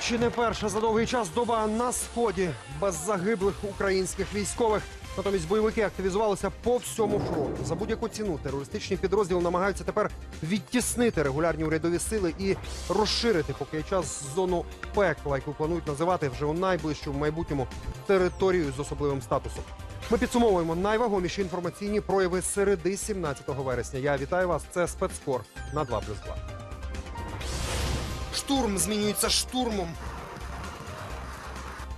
Чи не перша за довгий час доба на сході без загиблих українських військових. Натомість бойовики активізувалися по всьому фронту. За будь-яку ціну терористичні підрозділи намагаються тепер відтіснити регулярні урядові сили і розширити поки час зону пекла, яку планують називати вже у найближчому майбутньому територією з особливим статусом. Ми підсумовуємо найвагоміші інформаційні прояви середи 17 вересня. Я вітаю вас. Це спецкор на 2+,2. Штурм змінюється штурмом.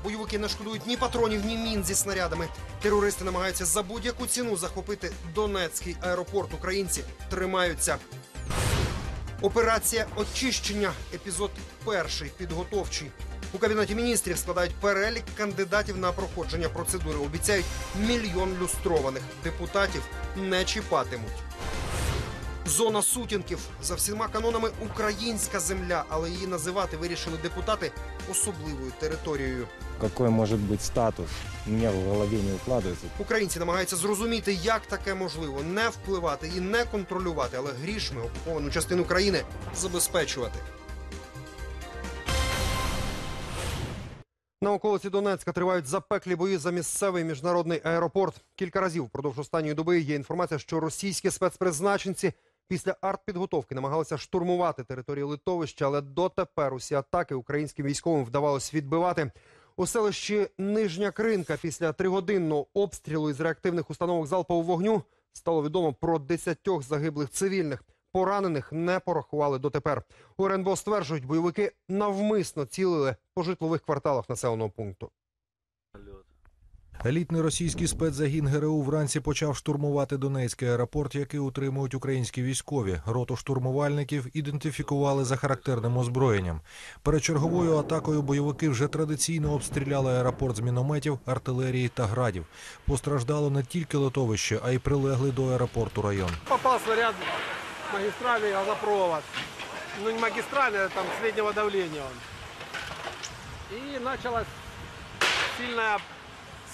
Бойовики не шкодують ні патронів, ні мін зі снарядами. Терористи намагаються за будь-яку ціну захопити Донецький аеропорт. Українці тримаються. Операція очищення. Епізод перший підготовчий. У кабінеті міністрів складають перелік кандидатів на проходження процедури. Обіцяють мільйон люстрованих. Депутатів не чіпатимуть. Зона сутінків за всіма канонами українська земля, але її називати вирішили депутати особливою територією. Какой может быть статус, мне в голове не укладывается. Українці намагаються зрозуміти, як таке можливо, не впливати і не контролювати, але грішми окуповану частину країни забезпечувати. На околиці Донецька тривають запеклі бої за місцевий міжнародний аеропорт. Кілька разів впродовж останньої доби є інформація, що російські спецпризначенці після артпідготовки намагалися штурмувати територію литовища, але дотепер усі атаки українським військовим вдавалось відбивати. У селищі Нижня Кринка після тригодинного обстрілу із реактивних установок залпового вогню стало відомо про десятьох загиблих цивільних. Поранених не порахували дотепер. У РНБО стверджують, бойовики навмисно цілили по житлових кварталах населеного пункту. Елітний російський спецзагін ГРУ вранці почав штурмувати Донецький аеропорт, який утримують українські військові. Роту штурмувальників ідентифікували за характерним озброєнням. Перед черговою атакою бойовики вже традиційно обстріляли аеропорт з мінометів, артилерії та градів. Постраждало не тільки литовище, а й прилеглий до аеропорту район. Попал снаряд в магистрали газопровод. Ну не магистрали, а там среднего давления он. И началась сильная,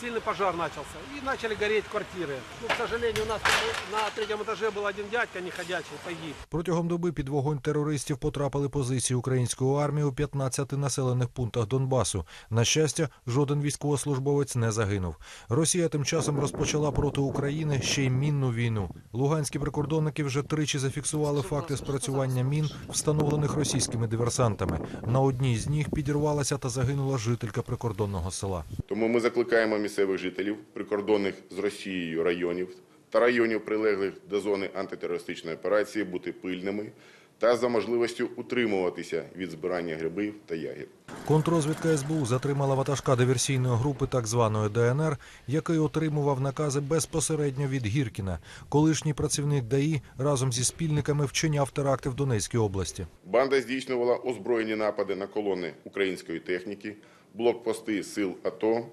сильный пожар начался. И начали гореть квартиры. Ну, к сожалению, у нас там на третьем этаже был один дядька неходячий, погиб. Протягом доби під вогонь терористів потрапили позиції української армії у 15 населених пунктах Донбасу. На щастя, жоден військовослужбовець не загинув. Росія тим часом розпочала проти України ще й мінну війну. Луганські прикордонники вже тричі зафіксували факти спрацювання мін, встановлених російськими диверсантами. На одній з них підірвалася та загинула жителька прикордонного села. Тому ми закликаємо місцевих жителів прикордонних з Росією районів та районів, прилеглих до зони антитерористичної операції, бути пильними та за можливістю утримуватися від збирання грибів та ягід. Контррозвідка СБУ затримала ватажка диверсійної групи так званої ДНР, який отримував накази безпосередньо від Гіркіна. Колишній працівник ДАІ разом зі спільниками вчиняв теракти в Донецькій області. Банда здійснювала озброєні напади на колони української техніки, блокпости сил АТО,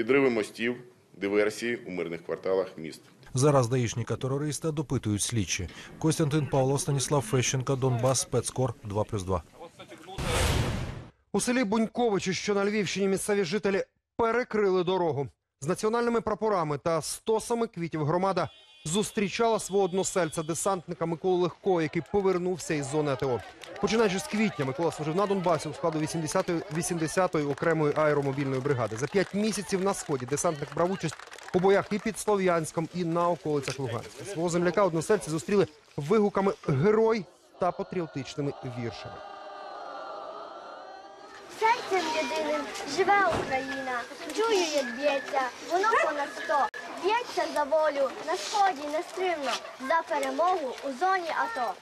підриви мостів, диверсії у мирних кварталах міст. Зараз даїшника терориста допитують слідчі. Костянтин Павло, Станіслав Фещенка, Донбас, спецкор 2+,2. У селі Буньковичі, що на Львівщині, місцеві жителі перекрили дорогу. З національними прапорами та стосами квітів громада зустрічала свого односельця, десантника Миколу Легкого, який повернувся із зони АТО. Починаючи з квітня, Микола служив на Донбасі у складу 80-ї 80-ї окремої аеромобільної бригади. За п'ять місяців на сході десантник брав участь у боях і під Слов'янськом, і на околицях Луганська. Свого земляка односельці зустріли вигуками Герой та патріотичними віршами. Серцем єдиним живе Україна, чую, як б'ється, воно понад сто. Б'ється за волю на сході нестримно, за перемогу у зоні АТО.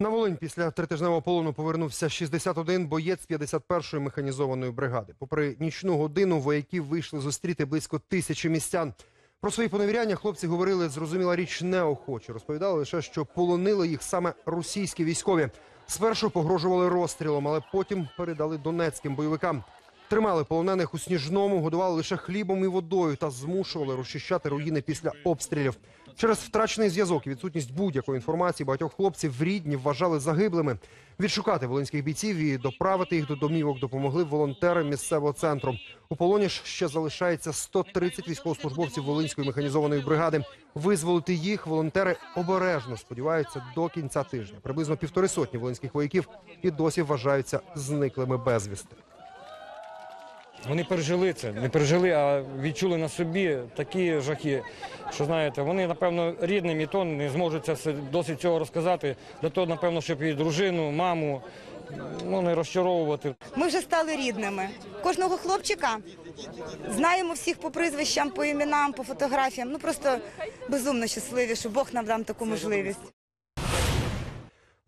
На Волинь після тритижневого полону повернувся 61 боєць 51-ї механізованої бригади. Попри нічну годину вояків вийшли зустріти близько тисячі містян. Про свої поневіряння хлопці говорили, зрозуміла річ, неохоче. Розповідали лише, що полонили їх саме російські військові. Спершу погрожували розстрілом, але потім передали донецьким бойовикам. Тримали полонених у сніжному, годували лише хлібом і водою та змушували розчищати руїни після обстрілів. Через втрачений зв'язок і відсутність будь-якої інформації багатьох хлопців рідні вважали загиблими. Відшукати волинських бійців і доправити їх до домівок допомогли волонтери місцевого центру. У полоні ж ще залишається 130 військовослужбовців Волинської механізованої бригади. Визволити їх волонтери обережно сподіваються до кінця тижня. Приблизно півтори сотні волинських вояків і досі вважаються зниклими безвісти. Вони пережили це, не пережили, а відчули на собі такі жахи, що знаєте, вони, напевно, рідним і то не зможуть це все досить цього розказати. Для того, напевно, щоб і дружину, маму ну, не розчаровувати. Ми вже стали рідними. Кожного хлопчика знаємо всіх по прізвищам, по іменам, по фотографіям. Ну просто безумно щасливі, що Бог нам дав таку можливість.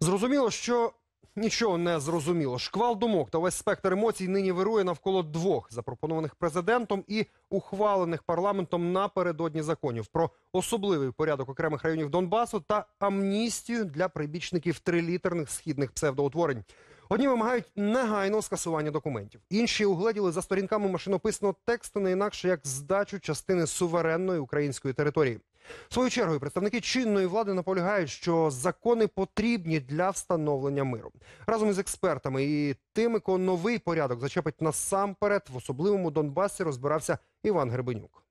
Зрозуміло, що нічого не зрозуміло. Шквал думок та весь спектр емоцій нині вирує навколо двох запропонованих президентом і ухвалених парламентом напередодні законів про особливий порядок окремих районів Донбасу та амністію для прибічників трилітерних східних псевдоутворень. Одні вимагають негайного скасування документів, інші угледіли за сторінками машинописного тексту не інакше як здачу частини суверенної української території. Свою чергою представники чинної влади наполягають, що закони потрібні для встановлення миру. Разом із експертами і тими, кого новий порядок зачепить насамперед в особливому Донбасі, розбирався Іван Гребенюк.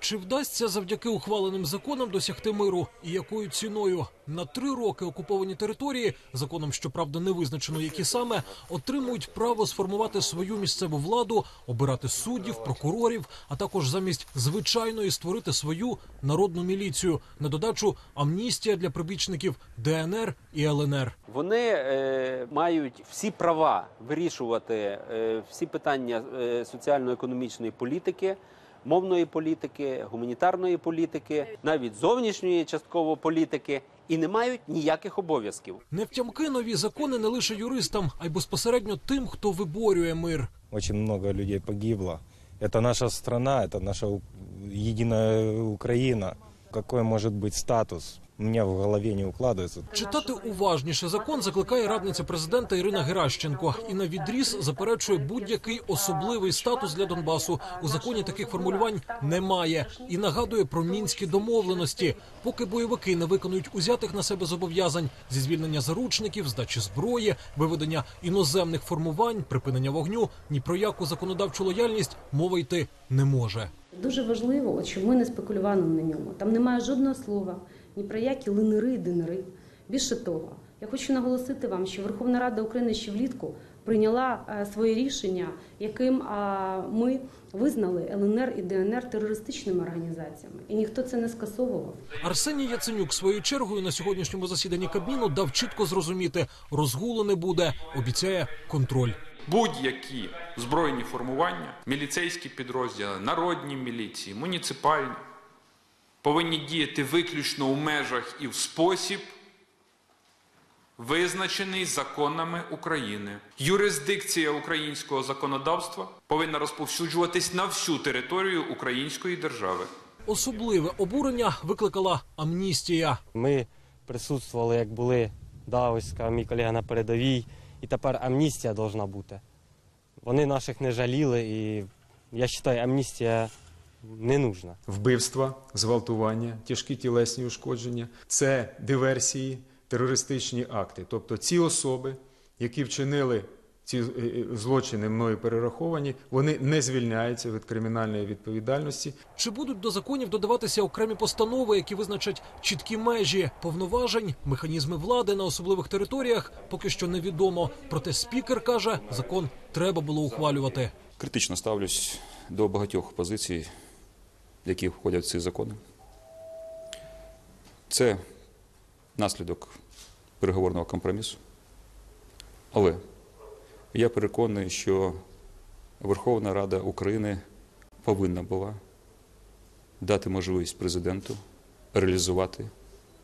Чи вдасться завдяки ухваленим законам досягти миру і якою ціною? На три роки окуповані території, законом щоправда не визначено, які саме, отримують право сформувати свою місцеву владу, обирати суддів, прокурорів, а також замість звичайної створити свою народну міліцію. На додачу амністія для прибічників ДНР і ЛНР. Вони е, мають всі права вирішувати е, всі питання е, соціально-економічної політики, мовної політики, гуманітарної політики, навіть зовнішньої частково політики, і не мають ніяких обов'язків. Невтямки нові закони не лише юристам, а й безпосередньо тим, хто виборює мир. Очень много людей погибло. Это наша страна, это наша у- единая Украина. Какой может быть статус? у в голове не укладывается. Читати уважніше закон закликає радниця президента Ірина Геращенко і на відріз заперечує будь-який особливий статус для Донбасу. У законі таких формулювань немає і нагадує про мінські домовленості. Поки бойовики не виконують узятих на себе зобов'язань зі звільнення заручників, здачі зброї, виведення іноземних формувань, припинення вогню ні про яку законодавчу лояльність мова йти не може. Дуже важливо, от, щоб ми не спекулювали на ньому. Там немає жодного слова ні про які линери і динери. Більше того, я хочу наголосити вам, що Верховна Рада України ще влітку прийняла е, своє рішення, яким ми визнали ЛНР і ДНР терористичними організаціями, і ніхто це не скасовував. Арсеній Яценюк своєю чергою на сьогоднішньому засіданні Кабміну дав чітко зрозуміти, розгулу не буде, обіцяє контроль. будь-які збройні формування, міліцейські підрозділи, народні міліції, муніципальні повинні діяти виключно у межах і в спосіб, визначений законами України. Юрисдикція українського законодавства повинна розповсюджуватись на всю територію української держави. Особливе обурення викликала амністія. Ми присутствували, як були Дависька, мій колега на передовій, і тепер амністія повинна бути. Вони наших не жаліли, і я вважаю, амністія не нужна. вбивства, зґвалтування, тяжкі тілесні ушкодження це диверсії, терористичні акти. Тобто ці особи, які вчинили ці е, е, злочини мною перераховані, вони не звільняються від кримінальної відповідальності. Чи будуть до законів додаватися окремі постанови, які визначать чіткі межі повноважень, механізми влади на особливих територіях, поки що невідомо. Проте спікер каже, закон треба було ухвалювати. Критично ставлюсь до багатьох позицій, які входять в ці закони. Це наслідок переговорного компромісу. Але я переконаний, що Верховна Рада України повинна була дати можливість президенту реалізувати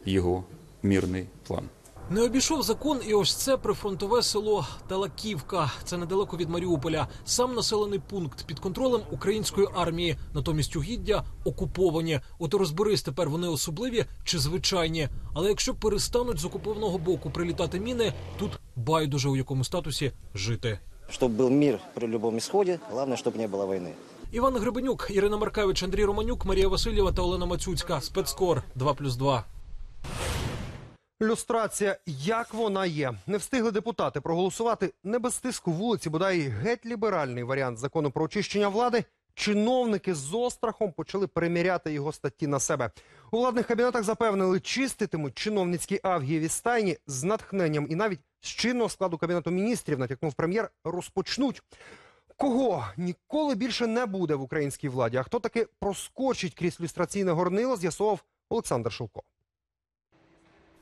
його мірний план. Не обійшов закон і ось це прифронтове село Талаківка. Це недалеко від Маріуполя. Сам населений пункт під контролем української армії. Натомість угіддя окуповані. От і розберись тепер вони особливі чи звичайні. Але якщо перестануть з окупованого боку прилітати міни, тут байдуже у якому статусі жити. Чтобы был мир при любом исходе, главное, чтобы не было войны. Іван Гребенюк, Ірина Маркевич, Андрій Романюк, Марія Васильєва та Олена Мацюцька. Спецкор 2+,2. Люстрація, як вона є. Не встигли депутати проголосувати не без тиску вулиці, бодай геть ліберальний варіант закону про очищення влади. Чиновники з острахом почали переміряти його статті на себе. У владних кабінетах запевнили, чиститимуть чиновницькі авгієві стайні з натхненням і навіть з чинного складу кабінету міністрів, натякнув прем'єр, розпочнуть. Кого ніколи більше не буде в українській владі? А хто таки проскочить крізь люстраційне горнило, з'ясував Олександр Шовко.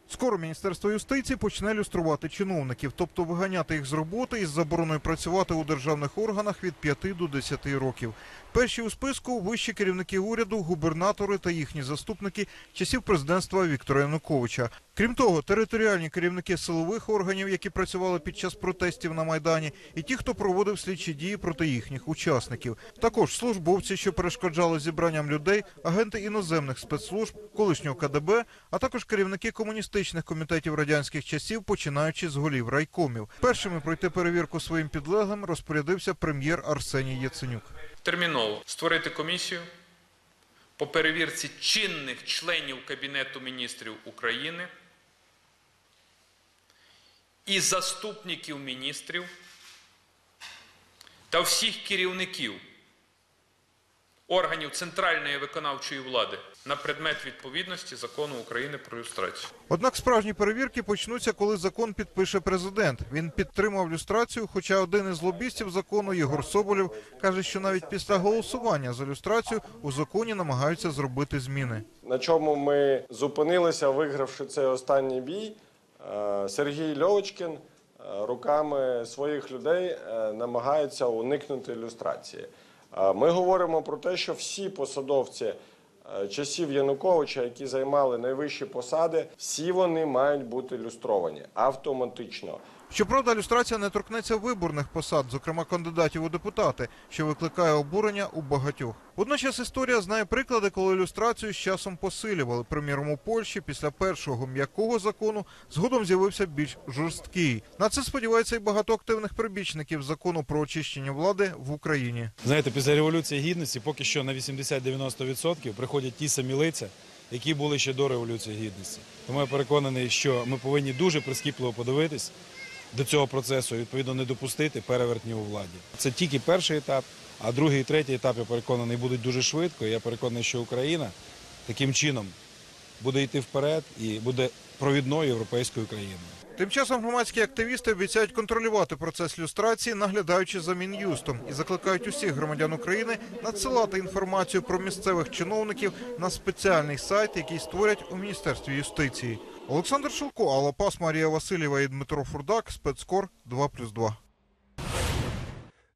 Скоро Міністерство юстиції почне люструвати чиновників, тобто виганяти їх з роботи із забороною працювати у державних органах від 5 до 10 років. Перші у списку вищі керівники уряду, губернатори та їхні заступники часів президентства Віктора Януковича. Крім того, територіальні керівники силових органів, які працювали під час протестів на майдані, і ті, хто проводив слідчі дії проти їхніх учасників. Також службовці, що перешкоджали зібранням людей, агенти іноземних спецслужб, колишнього КДБ, а також керівники комуністичних комітетів радянських часів, починаючи з голів райкомів. Першими пройти перевірку своїм підлеглим розпорядився прем'єр Арсеній Яценюк. Терміново створити комісію по перевірці чинних членів Кабінету міністрів України і заступників міністрів та всіх керівників органів центральної виконавчої влади на предмет відповідності закону України про люстрацію. Однак справжні перевірки почнуться, коли закон підпише президент. Він підтримав люстрацію, хоча один із лобістів закону Єгор Соболєв каже, що навіть після голосування за люстрацію у законі намагаються зробити зміни. На чому ми зупинилися, вигравши цей останній бій, Сергій Льовочкін е, руками своїх людей е, намагається уникнути люстрації. Е, Ми говоримо про те, що всі посадовці е, часів Януковича, які займали найвищі посади, всі вони мають бути люстровані автоматично. Щоправда, люстрація не торкнеться виборних посад, зокрема кандидатів у депутати, що викликає обурення у багатьох. Водночас історія знає приклади, коли люстрацію з часом посилювали. Приміром, у Польщі після першого м'якого закону згодом з'явився більш жорсткий. На це сподівається і багато активних прибічників закону про очищення влади в Україні. Знаєте, після революції гідності поки що на 80-90% приходять ті самі лиця, які були ще до революції гідності. Тому я переконаний, що ми повинні дуже прискіпливо подивитись до цього процесу відповідно не допустити перевертнів у владі. Це тільки перший етап, а другий і третій етап, я переконаний, будуть дуже швидко. Я переконаний, що Україна таким чином буде йти вперед і буде провідною європейською країною. Тим часом громадські активісти обіцяють контролювати процес люстрації, наглядаючи за мін'юстом, і закликають усіх громадян України надсилати інформацію про місцевих чиновників на спеціальний сайт, який створять у міністерстві юстиції. Олександр Шилко, Алла Пас, Марія Васильєва і Дмитро Фурдак. Спецкор 2+,2.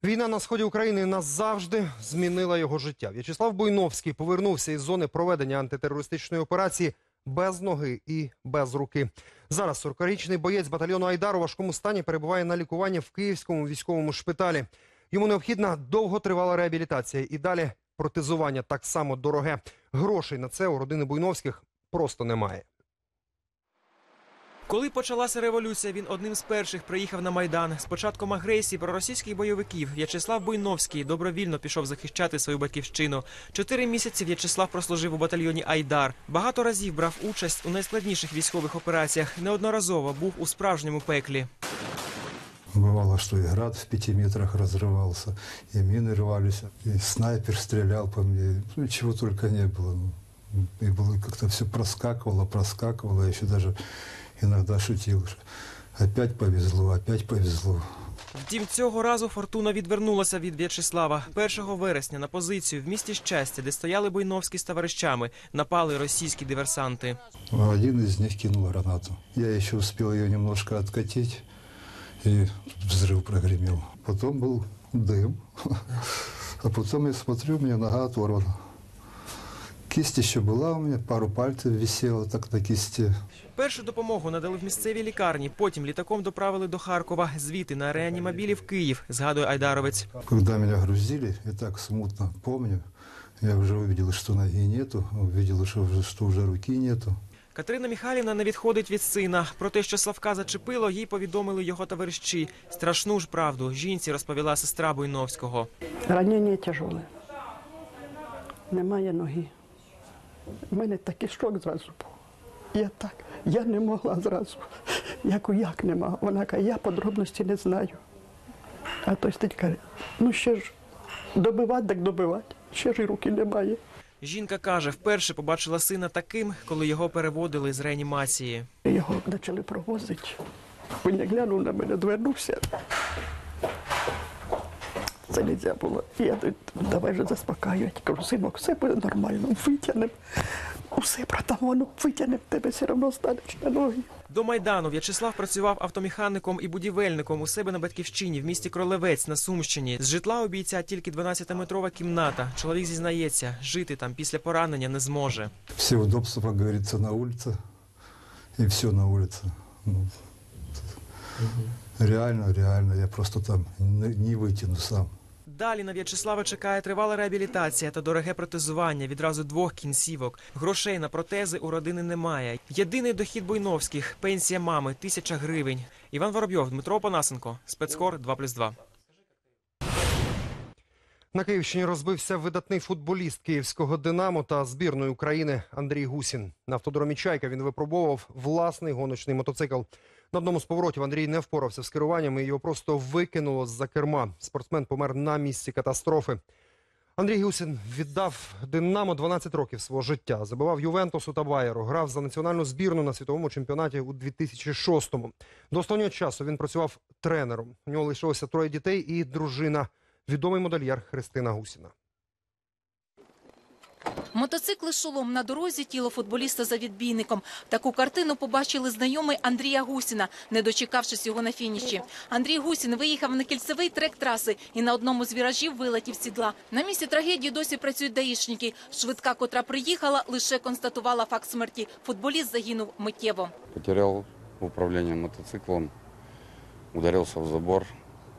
Війна на сході України назавжди змінила його життя. В'ячеслав Буйновський повернувся із зони проведення антитерористичної операції без ноги і без руки. Зараз 40-річний боєць батальйону Айдар у важкому стані перебуває на лікуванні в Київському військовому шпиталі. Йому необхідна довготривала реабілітація і далі протезування так само дороге. Грошей на це у родини Буйновських просто немає. Коли почалася революція, він одним з перших приїхав на майдан. З початком агресії проросійських бойовиків В'ячеслав Буйновський добровільно пішов захищати свою батьківщину. Чотири місяці В'ячеслав прослужив у батальйоні Айдар. Багато разів брав участь у найскладніших військових операціях. Неодноразово був у справжньому пеклі. Бывало, что и град в пяти метрах разрывался, и мины рвались, и снайпер стрелял по мне. Ну, чего только не было. Ну, И было как-то все проскакивало, проскакивало. Я еще даже иногда шутил, что опять повезло, опять повезло. Втім, цього разу фортуна відвернулася від В'ячеслава. 1 вересня на позицію в місті щастя, де стояли Буйновські з товаришами, напали російські диверсанти. Один из них кинул гранату. Я еще успел ее немножко откатить, и взрыв прогремел. Потом был дым, а потом я смотрю, у меня нога оторвана. Кисть еще была у меня, пару пальцев висело так на кисти. Першу допомогу надали в місцевій лікарні. Потім літаком доправили до Харкова. Звідти на реанімобілі в Київ, згадує Айдаровець. Когда меня грузили, я так смутно помню, я уже увидел, что ноги нету, увидел, что, уже- что уже руки нету. Катерина Михайлівна не відходить від сина. Про те, що Славка зачепило, їй повідомили його товариші. Страшну ж правду жінці розповіла сестра Буйновського. Ранение тяжелое. немає ноги. У мене такий шок зразу був. Я так, я не могла зразу. Яку як нема. Вона каже, я подробності не знаю. А той стоїть каже, ну ще ж добивати, так добивати. Ще ж і руки немає. Жінка каже, вперше побачила сина таким, коли його переводили з реанімації. Його почали провозити. Він не глянув на мене, звернувся. Це не можна було. Я тут, давай же заспокаювати. Кажу, синок, все буде нормально, витягнемо. Усе, братан, воно витягнемо, тебе все одно станеш на ноги. До Майдану В'ячеслав працював автомеханіком і будівельником у себе на батьківщині в місті Кролевець на Сумщині. З житла у бійця тільки 12-метрова кімната. Чоловік зізнається, жити там після поранення не зможе. Все удобства, как говорится, на улице. И все на улице. Ну, Реально, реально, я просто там не, вытяну сам. Далі на В'ячеслава чекає тривала реабілітація та дороге протезування відразу двох кінцівок. Грошей на протези у родини немає. Єдиний дохід Буйновських пенсія мами тисяча гривень. Іван Воробйов, Дмитро Панасенко, спецкор 2+,2. На Київщині розбився видатний футболіст київського Динамо та збірної України Андрій Гусін. На автодромі Чайка він випробовував власний гоночний мотоцикл. На одному з поворотів Андрій не впорався з керуванням і його просто викинуло з-за керма. Спортсмен помер на місці катастрофи. Андрій Гусін віддав Динамо 12 років свого життя. Забивав Ювентусу та Байеру. Грав за національну збірну на світовому чемпіонаті у 2006-му. До останнього часу він працював тренером. У нього лишилося троє дітей і дружина. Відомий модельєр Христина Гусіна. Мотоцикли шолом на дорозі, тіло футболіста за відбійником. Таку картину побачили знайомий Андрія Гусіна, не дочекавшись його на фініші. Андрій Гусін виїхав на кільцевий трек траси і на одному з віражів вилетів сідла. На місці трагедії досі працюють даїшники. Швидка, котра приїхала, лише констатувала факт смерті. Футболіст загинув миттєво. Потерял управление мотоциклом, ударился в забор,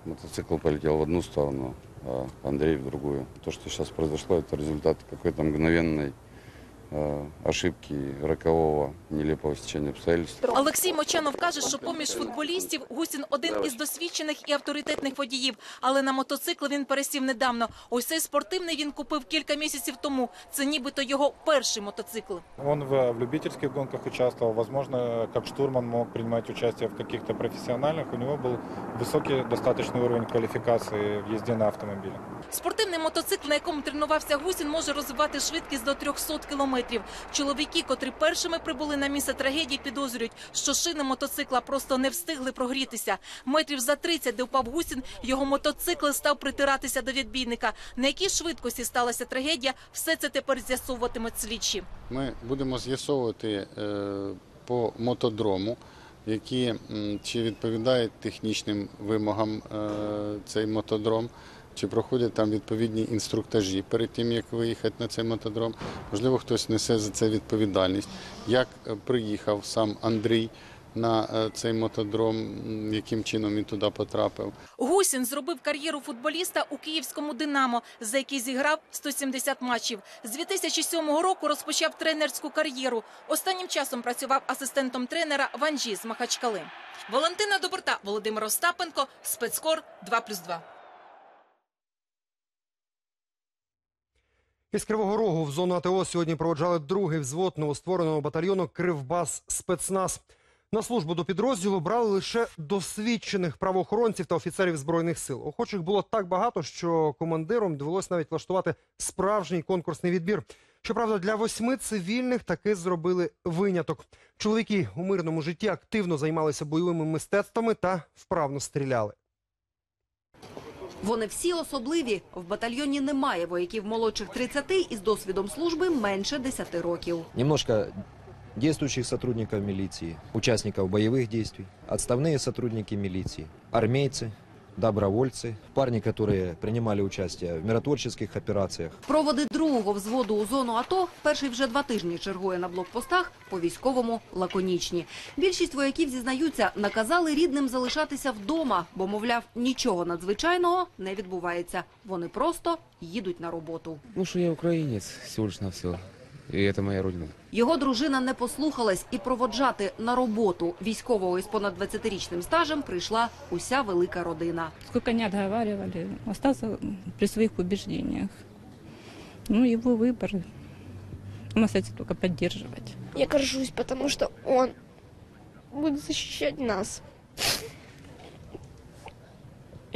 мотоцикл полетел в одну сторону, Андрей в другую. То, что сейчас произошло, это результат какой-то мгновенной ошибки, рокового, нелепого стечения обстоятельств. Олексій Мочанов каже, що поміж футболістів Гусін один із досвідчених і авторитетних водіїв. Але на мотоцикл він пересів недавно. Ось цей спортивний він купив кілька місяців тому. Це нібито його перший мотоцикл. Он в, в любительских гонках участвовал. Возможно, как штурман мог принимать участие в каких-то профессиональных. У него был высокий достаточный уровень квалификации в езде на автомобиле. Спортивний мотоцикл, на якому тренувався Гусін, може розвивати швидкість до 300 кілометрів. Чоловіки, котрі першими прибули на місце трагедії, підозрюють, що шини мотоцикла просто не встигли прогрітися. Метрів за 30, де впав Гусін, його мотоцикл став притиратися до відбійника. На якій швидкості сталася трагедія, все це тепер з'ясовуватимуть слідчі. Ми будемо з'ясовувати е, по мотодрому, які чи відповідають технічним вимогам е, цей мотодром, чи проходять там відповідні інструктажі перед тим, як виїхати на цей мотодром. Можливо, хтось несе за це відповідальність. Як е, приїхав сам Андрій на е, цей мотодром, яким чином він туди потрапив. Гусін зробив кар'єру футболіста у київському «Динамо», за який зіграв 170 матчів. З 2007 року розпочав тренерську кар'єру. Останнім часом працював асистентом тренера в Анжі з Махачкали. Валентина Доброта, Володимир Остапенко, спецкор 2+,2. Із Кривого Рогу в зону АТО сьогодні проводжали другий взвод новоствореного батальйону Кривбас спецназ. На службу до підрозділу брали лише досвідчених правоохоронців та офіцерів збройних сил. Охочих було так багато, що командирам довелось навіть влаштувати справжній конкурсний відбір. Щоправда, для восьми цивільних таки зробили виняток. Чоловіки у мирному житті активно займалися бойовими мистецтвами та вправно стріляли. Вони всі особливі. В батальйоні немає вояків молодших 30 із досвідом служби менше 10 років. Немножко действующих сотрудников милиции, участников боевых действий, отставные сотрудники милиции, армейцы, добровольцы, парни, которые принимали участие в миротворческих операциях. Проводи другого взводу у зону АТО перший вже два тижні чергує на блокпостах по військовому лаконічні. Більшість вояків зізнаються, наказали рідним залишатися вдома, бо, мовляв, нічого надзвичайного не відбувається. Вони просто їдуть на роботу. Ну что я украинец, всего лишь на все И это моя родина. Його дружина не послухалась і проводжати на роботу військового із понад 20-річним стажем прийшла уся велика родина. Сколько не отговаривали, остался при своих убеждениях. Ну, его выбор. Мы остается только поддерживать. Я горжусь, потому что он будет защищать нас.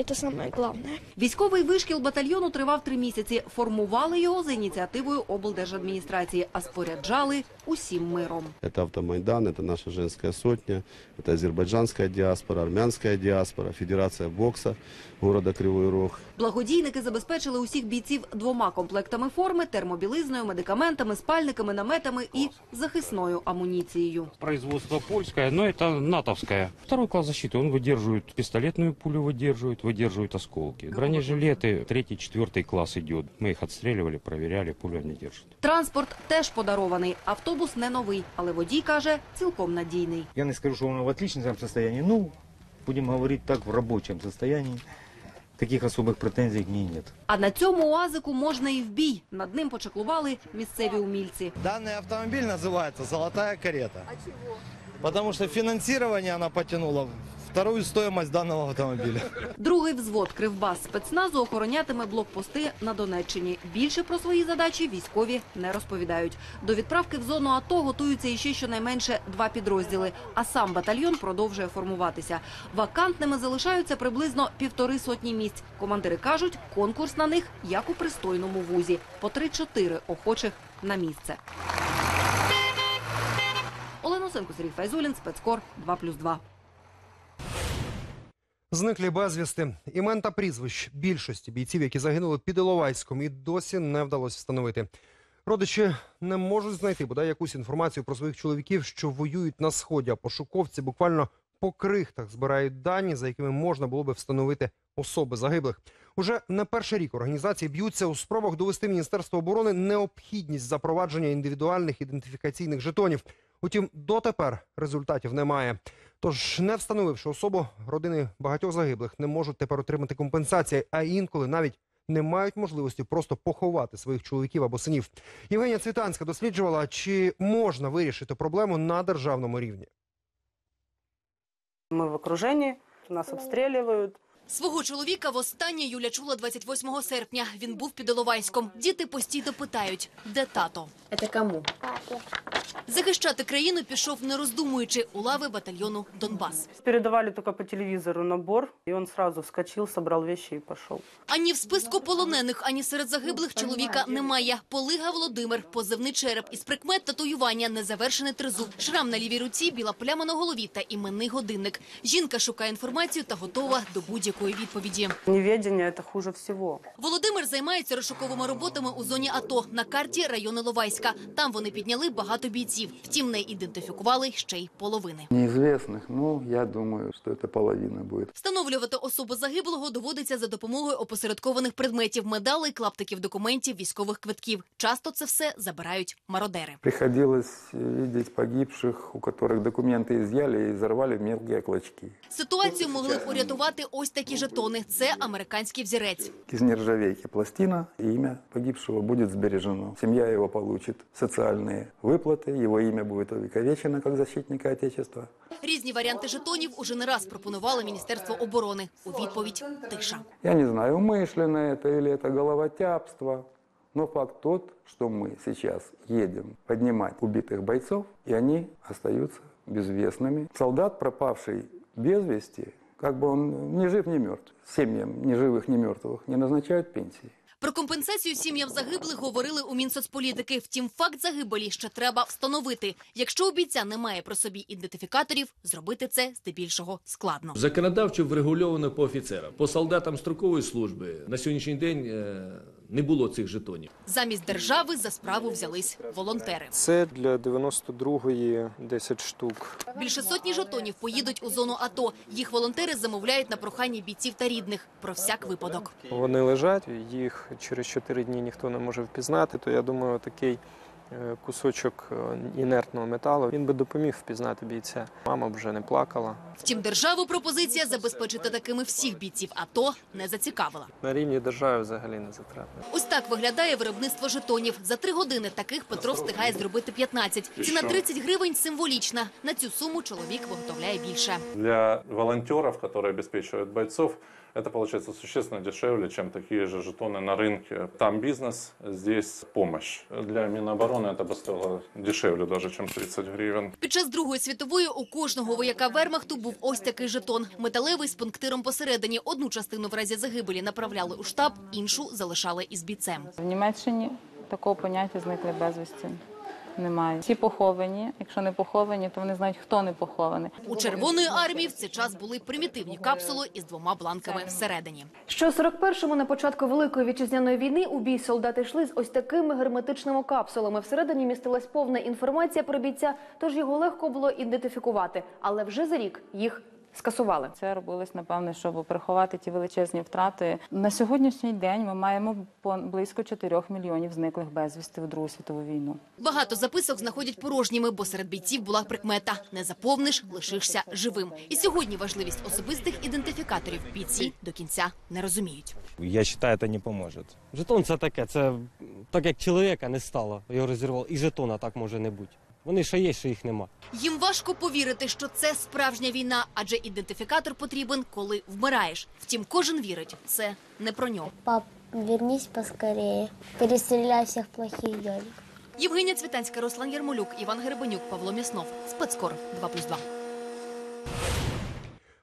Это самое главное. Військовий вишкіл батальйону тривав три місяці. Формували його за ініціативою облдержадміністрації, а споряджали усім миром. Это Автомайдан, это наша женская сотня, это азербайджанская диаспора, армянская диаспора, Федерация бокса города Кривой Рог. Благодійники забезпечили усіх бійців двома комплектами форми, термобілизною, медикаментами, спальниками, наметами і захисною амуніцією. Производство польское, но это натовское. Второй класс защиты, он выдерживает пистолетную пулю, выдерживает, выдерживает осколки. Бронежилеты, третий, четвертый класс идет. Мы их отстреливали, проверяли, пуля не держит. Транспорт теж подарований. Автобус не новий, але водій каже, цілком надійний. Я не скажу, что он в отличном состоянии, ну, будем говорить так, в рабочем состоянии. Таких особых претензий к ней нет. А на цьому уазику можна і в бій. Над ним почеклували місцеві умільці. Данный автомобиль называется «Золотая карета». А чего? Потому что финансирование она потянула вторую стоимость данного автомобиля. Другий взвод Кривбас спецназу охоронятиме блокпости на Донеччині. Більше про свої задачі військові не розповідають. До відправки в зону АТО готуються іще щонайменше два підрозділи, а сам батальйон продовжує формуватися. Вакантними залишаються приблизно півтори сотні місць. Командири кажуть, конкурс на них як у пристойному вузі по 3-4 охочих на місце. Олена Осенко, Сергій Файзулін, спецкор 2+,2. Зниклі безвісти. Імен та прізвищ більшості бійців, які загинули під Іловайськом, і досі не вдалося встановити. Родичі не можуть знайти бодай якусь інформацію про своїх чоловіків, що воюють на сході. А пошуковці буквально по крихтах збирають дані, за якими можна було би встановити особи загиблих. Уже не перший рік організації б'ються у спробах довести Міністерство оборони необхідність запровадження індивідуальних ідентифікаційних жетонів. Утім, дотепер результатів немає. Тож, не встановивши особу, родини багатьох загиблих не можуть тепер отримати компенсації, а інколи навіть не мають можливості просто поховати своїх чоловіків або синів. Євгенія Цвітанська досліджувала, чи можна вирішити проблему на державному рівні. Ми в окруженні, нас обстреливают. Свого чоловіка востаннє Юля чула 28 серпня. Він був під Іловайськом. Діти постійно питають, де тато. Це кому? Захищати країну пішов не роздумуючи у лави батальйону Донбас. Передавали только по телевизору набор, и он сразу вскочил, собрал вещи и пошел. Ані в списку полонених, ані серед загиблих чоловіка немає. Полига Володимир, позивний череп із прикмет татуювання, незавершений тризуб, шрам на лівій руці, біла пляма на голові та іменний годинник. Жінка шукає інформацію та готова до будь-якої відповіді. Неведение – это хуже всего. Володимир займається розшуковими роботами у зоні АТО на карті району Ловайська. Там вони підняли багато бійців. Втім, не ідентифікували ще й половини. Неизвестных, ну, я думаю, что это половина будет. Встановлювати особу загиблого доводиться за допомогою опосередкованих предметів, медалей, клаптиків документів, військових квитків. Часто це все забирають мародери. Приходилось видеть погибших, у которых документы изъяли и взорвали в мелкие клочки. Ситуацію могли б урятувати ось такі жетони. Це американський взірець. Из нержавейки пластина, и имя погибшего будет сбережено. Семья его получит социальные выплаты, его имя будет увековечено как защитника Отечества. Різні варіанти жетонів уже не раз пропонували Міністерство оборони. У відповідь тиша. Я не знаю, умышленно это или это головотяпство, но факт тот, что мы сейчас едем поднимать убитых бойцов, и они остаются безвестными. Солдат, пропавший без вести, как бы он ни жив, ни мертв. Семьям ни живых, ни мертвых не назначают пенсии. Про компенсацію сім'ям загиблих говорили у Мінсоцполітики. Втім, факт загибелі ще треба встановити. Якщо у бійця немає про собі ідентифікаторів, зробити це здебільшого складно. Законодавчо врегульовано по офіцерам. По солдатам строкової служби на сьогоднішній день е, не було цих жетонів. Замість держави за справу взялись волонтери. Це для 92-ї 10 штук. Більше сотні жетонів поїдуть у зону АТО. Їх волонтери замовляють на прохання бійців та рідних про всяк випадок. Вони лежать, їх через 4 дні ніхто не може впізнати, то я думаю, такий кусочок е, інертного металу. Він би допоміг впізнати бійця. Мама б вже не плакала. Втім, державу пропозиція забезпечити такими всіх бійців АТО не зацікавила. На рівні держави взагалі не затратно. Ось так виглядає виробництво жетонів. За три години таких Петро встигає зробити 15. Ціна 30 гривень символічна. На цю суму чоловік виготовляє більше. Для волонтеров, которые обеспечивают бойцов, это получается существенно дешевле, чем такие же жетоны на рынке. Там бизнес, здесь помощь. Для Минобороны это бы стоило дешевле даже, чем 30 гривен. Під час Другої світової у кожного вояка Вермахту був ось такий жетон. Металевий з пунктиром посередині. Одну частину в разі загибелі направляли у штаб, іншу залишали із бійцем. В Німеччині такого поняття зникли безвісті. Немає. Всі поховані. Якщо не поховані, то вони знають, хто не похований. У Червоної армії в цей час були примітивні капсули із двома бланками всередині. Що 41-му на початку Великої вітчизняної війни у бій солдати йшли з ось такими герметичними капсулами. Всередині містилась повна інформація про бійця, тож його легко було ідентифікувати. Але вже за рік їх скасували. Це робилось, напевне, щоб приховати ті величезні втрати. На сьогоднішній день ми маємо близько 4 мільйонів зниклих безвісти в Другу світову війну. Багато записок знаходять порожніми, бо серед бійців була прикмета – не заповниш, лишишся живим. І сьогодні важливість особистих ідентифікаторів бійці до кінця не розуміють. Я вважаю, це не поможе. Жетон це таке, це так як чоловіка не стало, його розірвало, і жетона так може не бути. Вони ще є, що їх нема. Їм важко повірити, що це справжня війна, адже ідентифікатор потрібен, коли вмираєш. Втім, кожен вірить – це не про нього. Пап, вернись поскорее. Перестреляй всех плохих дядек. Євгенія Цвітанська, Руслан Ярмолюк, Іван Гребенюк, Павло Міснов. Спецкор 2+,2.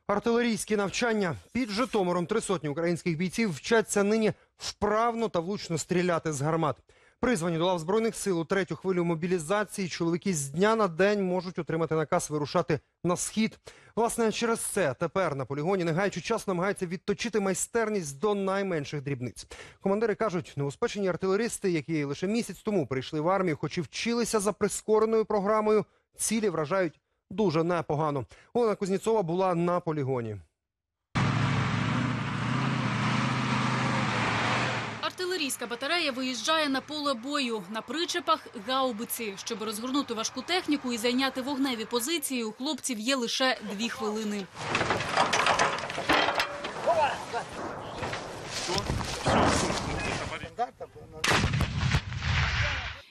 Артилерійські навчання під Житомиром три сотні українських бійців вчаться нині вправно та влучно стріляти з гармат. Призвані до лав збройних сил у третю хвилю мобілізації. Чоловіки з дня на день можуть отримати наказ вирушати на схід. Власне, через це тепер на полігоні, не гаючи час, намагаються відточити майстерність до найменших дрібниць. Командири кажуть, неуспешені артилеристи, які лише місяць тому прийшли в армію, хоч і вчилися за прискореною програмою, цілі вражають дуже непогано. Олена Кузнєцова була на полігоні. Артилерійська батарея виїжджає на поле бою на причепах гаубиці. Щоб розгорнути важку техніку і зайняти вогневі позиції, у хлопців є лише дві хвилини.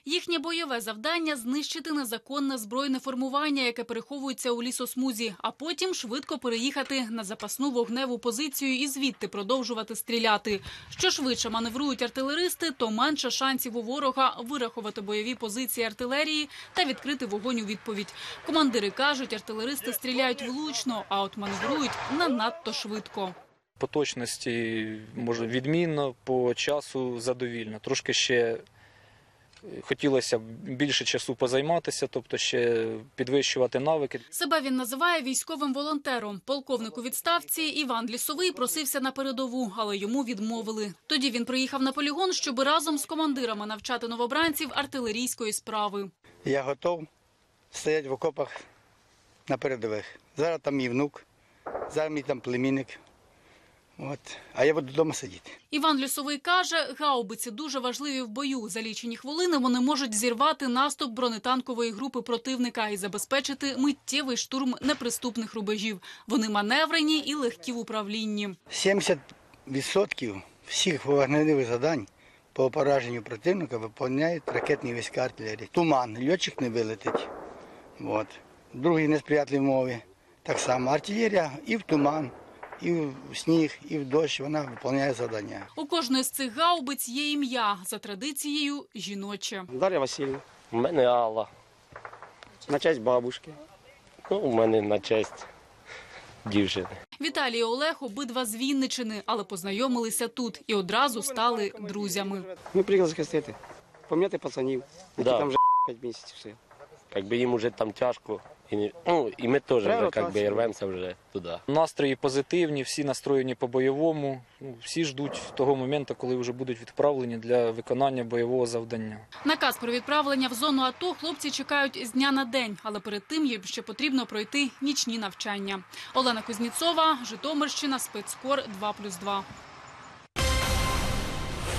Їхнє бойове завдання знищити незаконне збройне формування, яке переховується у лісосмузі, а потім швидко переїхати на запасну вогневу позицію і звідти продовжувати стріляти. Що швидше маневрують артилеристи, то менше шансів у ворога вирахувати бойові позиції артилерії та відкрити вогонь у відповідь. Командири кажуть, артилеристи стріляють влучно, а от маневрують не надто швидко. По точності може відмінно, по часу задовільно. Трошки ще хотілося б більше часу позайматися, тобто ще підвищувати навики. Себе він називає військовим волонтером. Полковник у відставці Іван Лісовий просився на передову, але йому відмовили. Тоді він приїхав на полігон, щоб разом з командирами навчати новобранців артилерійської справи. Я готов стояти в окопах на передових. Зараз там мій внук, зараз мій там племінник. От. А я буду вдома сидіти. Іван Лісовий каже, гаубиці дуже важливі в бою. За лічені хвилини вони можуть зірвати наступ бронетанкової групи противника і забезпечити миттєвий штурм неприступних рубежів. Вони маневрені і легкі в управлінні. 70% всіх вогневих завдань по пораженню противника виконують ракетні війська артилерії. Туман, льотчик не вилетить. От. Другі несприятливі умови. Так само артилерія і в туман, і в сніг, і в дощ вона виконує завдання. У кожної з цих гаубиць є ім'я за традицією жіноче. Дар'я Васильівна. У мене Алла. На честь бабушки. Ну, у мене на честь дівчини. Віталій і Олег обидва з Вінничини, але познайомилися тут і одразу стали друзями. Ми приїхали захистити. Пом'яти пацанів, які Да. там вже 5 місяців. Якби їм уже там тяжко, і, ну, і ми теж вже, би, рвемося вже туди. Настрої позитивні, всі настроєні по-бойовому. Ну, Всі ждуть того моменту, коли вже будуть відправлені для виконання бойового завдання. Наказ про відправлення в зону АТО хлопці чекають з дня на день, але перед тим їм ще потрібно пройти нічні навчання. Олена Кузніцова, Житомирщина, спецкор 2+,2.